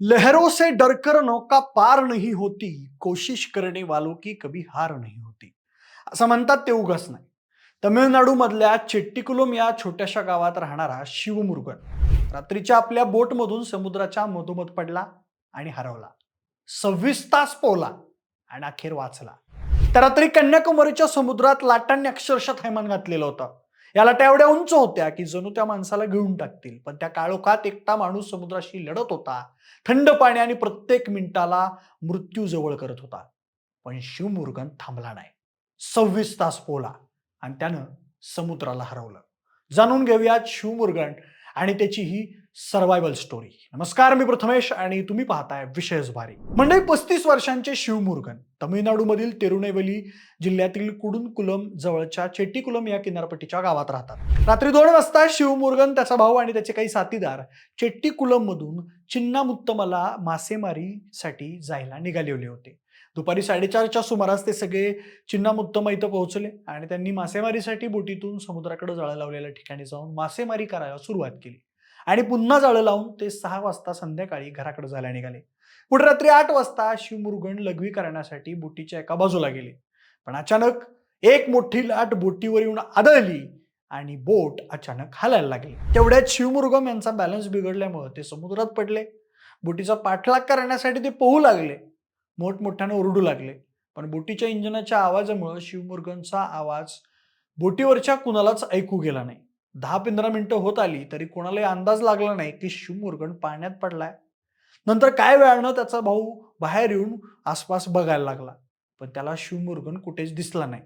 लहरों से डरकर नौका पार नाही होती कोशिश करणे वालों की कभी हार नाही होती। असं म्हणतात ते उगाच नाही. तमिळनाडूमधल्या चेट्टिकुलम या छोट्याशा गावात राहणारा शिवमुरुगन रात्रीच्या आपल्या बोटमधून समुद्राच्या मधोमध पडला आणि हरवला. सव्वीस तास पोहला आणि अखेर वाचला. त्या रात्री कन्याकुमारीच्या समुद्रात लाटांनी अक्षरशः थैमान घातलेलं होतं. याला त्या एवढ्या उंच होत्या की जणू त्या माणसाला घेऊन टाकतील. पण त्या काळोखात एकटा माणूस समुद्राशी लढत होता. थंड पाणी आणि प्रत्येक मिनिटाला मृत्यू जवळ करत होता. पण शिवमुरुगन थांबला नाही. सव्वीस तास पोला आणि त्यानं समुद्राला हरवलं. जाणून घेऊयात शिवमुरुगन आणि त्याची ही सर्वायवल स्टोरी नमस्कार मी प्रथमेश आणि तुम्ही पाहताय विशेष भारी मंडळी पस्तीस वर्षांचे शिवमुर्गन तमिळनाडूमधील तिरुनेवली जिल्ह्यातील कुडुनकुलम जवळच्या चेट्टीकुलम या किनारपट्टीच्या गावात राहतात. रात्री दोन वाजता शिवमुर्गन त्याचा भाऊ आणि त्याचे काही साथीदार चेट्टीकुलम मधून चिन्नामुत्तमला मासेमारीसाठी जायला निघालेले होते. दुपारी साडेचारच्या सुमारास ते सगळे चिन्नामुत्तम इथं पोहोचले आणि त्यांनी मासेमारीसाठी बोटीतून समुद्राकडे जाळं लावलेल्या ठिकाणी जाऊन मासेमारी करायला सुरुवात केली. आणि पुन्हा जाळं लावून ते सहा वाजता संध्याकाळी घराकडे जायला निघाले. पुढे रात्री आठ वाजता शिवमुरुगण लघवी करण्यासाठी बोटीच्या एका बाजूला गेले. पण अचानक एक मोठी लाट बोटीवर येऊन आदळली आणि बोट अचानक हालायला लागली. तेवढ्यात शिवमुरुगम यांचा बॅलन्स बिघडल्यामुळे ते समुद्रात पडले. बोटीचा पाठलाग करण्यासाठी ते पोहू लागले. मोठमोठ्यानं ओरडू लागले. पण बोटीच्या इंजिनाच्या आवाजामुळं शिवमुरुगनचा आवाज बोटीवरच्या कुणालाच ऐकू गेला नाही. दहा पंधरा मिनिटं होत आली तरी कोणालाही अंदाज लागला नाही की शिवमुरुगन पाण्यात पडलाय. नंतर काय वेळानं त्याचा भाऊ बाहेर येऊन आसपास बघायला लागला. पण त्याला शिवमुरुगन कुठेच दिसला नाही.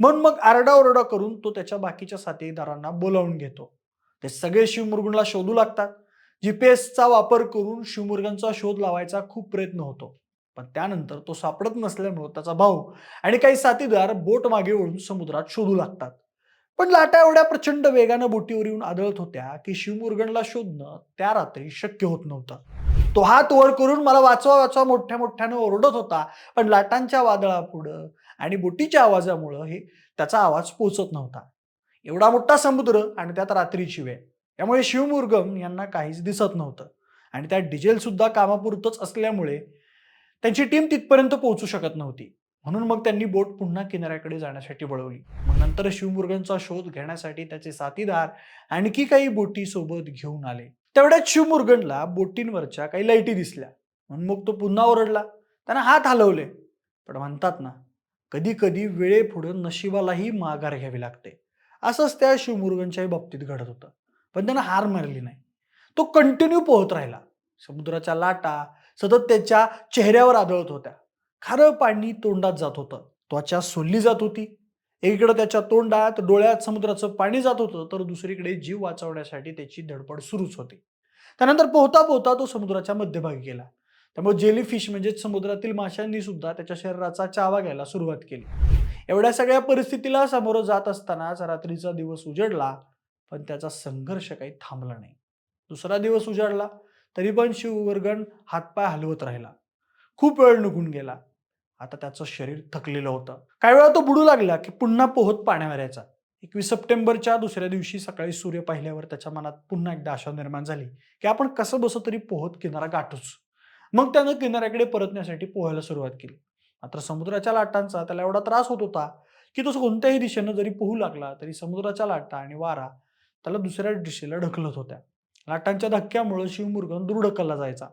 म्हणून मग आरडाओरडा करून तो त्याच्या बाकीच्या साथीदारांना बोलावून घेतो. ते सगळे शिवमुर्गनला शोधू लागतात. जीपीएसचा वापर करून शिवमुर्गनचा शोध लावायचा खूप प्रयत्न होतो. पण त्यानंतर तो सापडत नसल्यामुळे त्याचा भाऊ आणि काही साथीदार बोट मागे ओढून समुद्रात शोधू लागतात. पण लाटा एवढ्या प्रचंड वेगानं बोटीवर येऊन आदळत होत्या की शिवमुरुगनला शोधणं त्या रात्री शक्य होत नव्हतं. तो हात वर करून मला वाचवा वाचवा मोठ्या मोठ्यानं ओरडत होता पण लाटांच्या वादळापुढं आणि बोटीच्या आवाजामुळं हे त्याचा आवाज पोचत नव्हता. एवढा मोठा समुद्र आणि त्यात रात्रीची वेळ त्यामुळे शिवमुर्गम यांना काहीच दिसत नव्हतं. आणि त्यात डिझेल सुद्धा कामापुरतच असल्यामुळे त्यांची टीम तिथपर्यंत पोहोचू शकत नव्हती. म्हणून मग त्यांनी बोट पुन्हा किनाऱ्याकडे जाण्यासाठी वळवली. मग नंतर शिवमुर्गनचा शोध घेण्यासाठी त्याचे साथीदार आणखी काही बोटी सोबत घेऊन आले. तेवढ्याच शिवमुर्गनला बोटींवरच्या काही लाईटी दिसल्या. म्हणून मग तो पुन्हा ओरडला. त्यांना हात हलवले. पण म्हणतात ना कधी कधी वेळेपुढं नशिबालाही माघार घ्यावी लागते. असंच त्या शिवमुर्गनच्याही बाबतीत घडत होतं. पण त्यानं हार मारली नाही. तो कंटिन्यू पोहत राहिला. समुद्राच्या लाटा सतत त्याच्या चेहऱ्यावर आदळत होत्या. खारं पाणी तोंडात जात होतं. त्वचा सोलली जात होती. एकीकडे त्याच्या तोंडात डोळ्यात समुद्राचं पाणी जात होतं तर दुसरीकडे जीव वाचवण्यासाठी त्याची धडपड सुरूच होती. त्यानंतर पोहता पोहता तो समुद्राच्या मध्यभागी गेला. त्यामुळे जेली फिश म्हणजे समुद्रातील माशांनी सुद्धा त्याच्या शरीराचा चावा घ्यायला सुरुवात केली. एवढ्या सगळ्या परिस्थितीला सामोरं जात असतानाच रात्रीचा दिवस उजडला पण त्याचा संघर्ष काही थांबला नाही. दुसरा दिवस उजाडला तरी पण शिववर्गण हातपाय हलवत राहिला. खूप वेळ निघून गेला. आता त्याचं शरीर थकलेलं होतं. काही वेळा तो बुडू लागला की पुन्हा पोहत पाण्यावर यायचा एकवीस सप्टेंबरच्या दुसऱ्या दिवशी सकाळी सूर्य पाहिल्यावर त्याच्या मनात पुन्हा एकदा आशा निर्माण झाली की आपण कसं बसं तरी पोहत किनारा गाठूच. मग त्यानं किनाऱ्याकडे परतण्यासाठी पोहायला सुरुवात केली. मात्र समुद्राच्या लाटांचा त्याला एवढा त्रास होत होता की तो कोणत्याही दिशेनं जरी पोहू लागला तरी समुद्राच्या लाटा आणि वारा त्याला दुसऱ्या दिशेला ढकलत होत्या. लाटांच्या धक्क्यामुळं शिवमुर्गन दूर जायचा.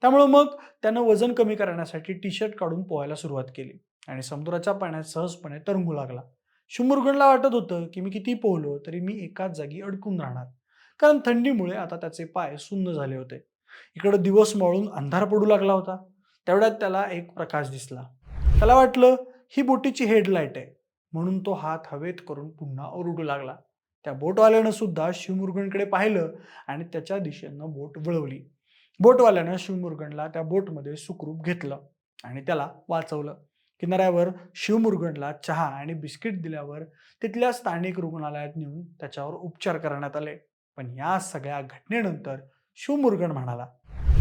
त्यामुळं मग त्यानं वजन कमी करण्यासाठी टी शर्ट काढून पोहायला सुरुवात केली आणि समुद्राच्या पाण्यात सहजपणे तरंगू लागला. शिवमुर्गनला वाटत होतं की मी किती पोहलो तरी मी एकाच जागी अडकून राहणार. कारण थंडीमुळे आता त्याचे पाय सुन्न झाले होते. इकडं दिवस मळून अंधार पडू लागला होता. तेवढ्यात त्याला एक प्रकाश दिसला. त्याला वाटलं ही बोटीची हेडलाईट आहे. म्हणून तो हात हवेत करून पुन्हा ओरडू लागला. त्या बोटवाल्यानं सुद्धा शिवमुर्गनकडे पाहिलं आणि त्याच्या दिशेनं बोट वळवली. बोटवाल्यानं शिवमुर्गनला त्या बोटमध्ये सुखरूप घेतलं आणि त्याला वाचवलं. किनाऱ्यावर शिवमुर्गनला चहा आणि बिस्किट दिल्यावर तिथल्या स्थानिक रुग्णालयात नेऊन त्याच्यावर उपचार करण्यात आले. पण या सगळ्या घटनेनंतर शिवमुर्गन म्हणाला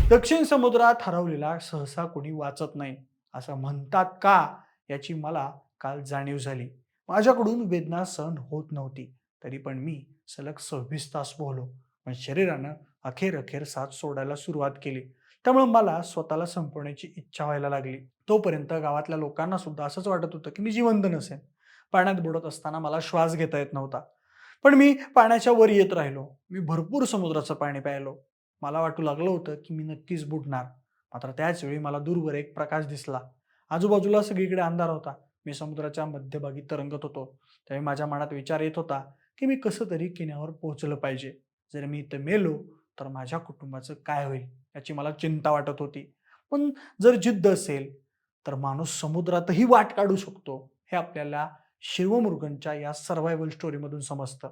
दक्षिण समुद्रात हरवलेला सहसा कोणी वाचत नाही. असं म्हणतात का याची मला काल जाणीव झाली. माझ्याकडून वेदना सहन होत नव्हती. तरी पण मी सलग सव्वीस तास पोहलो पण शरीरानं अखेर अखेर साथ सोडायला सुरुवात केली. त्यामुळे मला स्वतःला संपवण्याची इच्छा व्हायला लागली. तोपर्यंत गावातल्या लोकांना सुद्धा असंच वाटत होतं की मी जिवंत नसेन. पाण्यात बुडत असताना मला श्वास घेता येत नव्हता. पण मी पाण्याच्या वर येत राहिलो. मी भरपूर समुद्राचं पाणी प्यायलो. मला वाटू लागलं होतं की मी नक्कीच बुडणार. मात्र त्याच वेळी मला दूरवर एक प्रकाश दिसला. आजूबाजूला सगळीकडे अंधार होता. मी समुद्राच्या मध्यभागी तरंगत होतो. त्यावेळी माझ्या मनात विचार येत होता की मी कसं तरी किन्यावर पोहोचलं पाहिजे. जर मी इथं मेलो तर माझ्या कुटुंबाचं काय होईल याची मला चिंता वाटत होती. पण जर जिद्द असेल तर माणूस समुद्रातही वाट काढू शकतो हे आपल्याला शिवमुर्गनच्या या सर्व्हायवल स्टोरीमधून समजतं.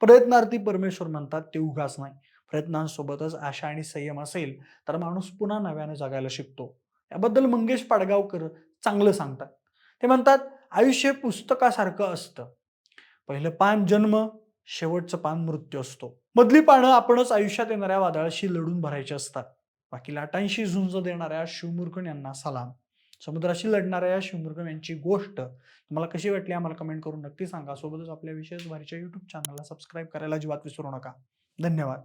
प्रयत्नार्थी परमेश्वर म्हणतात ते उगाच नाही. प्रयत्नांसोबतच आशा आणि संयम असेल तर माणूस पुन्हा नव्यानं जगायला शिकतो. याबद्दल मंगेश पाडगावकर चांगलं सांगतात. ते म्हणतात आयुष्य पुस्तकासारखं असतं. पहिलं पान जन्म शेवटचं पान मृत्यू असतो. मधली पानं आपणच आयुष्यात येणाऱ्या वादळाशी लढून भरायची असतात. बाकी लाटांशी झुंज देणाऱ्या शिवमुर्गन यांना सलाम. समुद्राशी लढणाऱ्या या शिवमुर्गन यांची गोष्ट. तुम्हाला कशी वाटली आम्हाला कमेंट करून नक्की सांगा. सोबतच आपल्या विशेष भारीच्या युट्यूब चॅनलला सबस्क्राईब करायला अजिबात विसरू नका. धन्यवाद.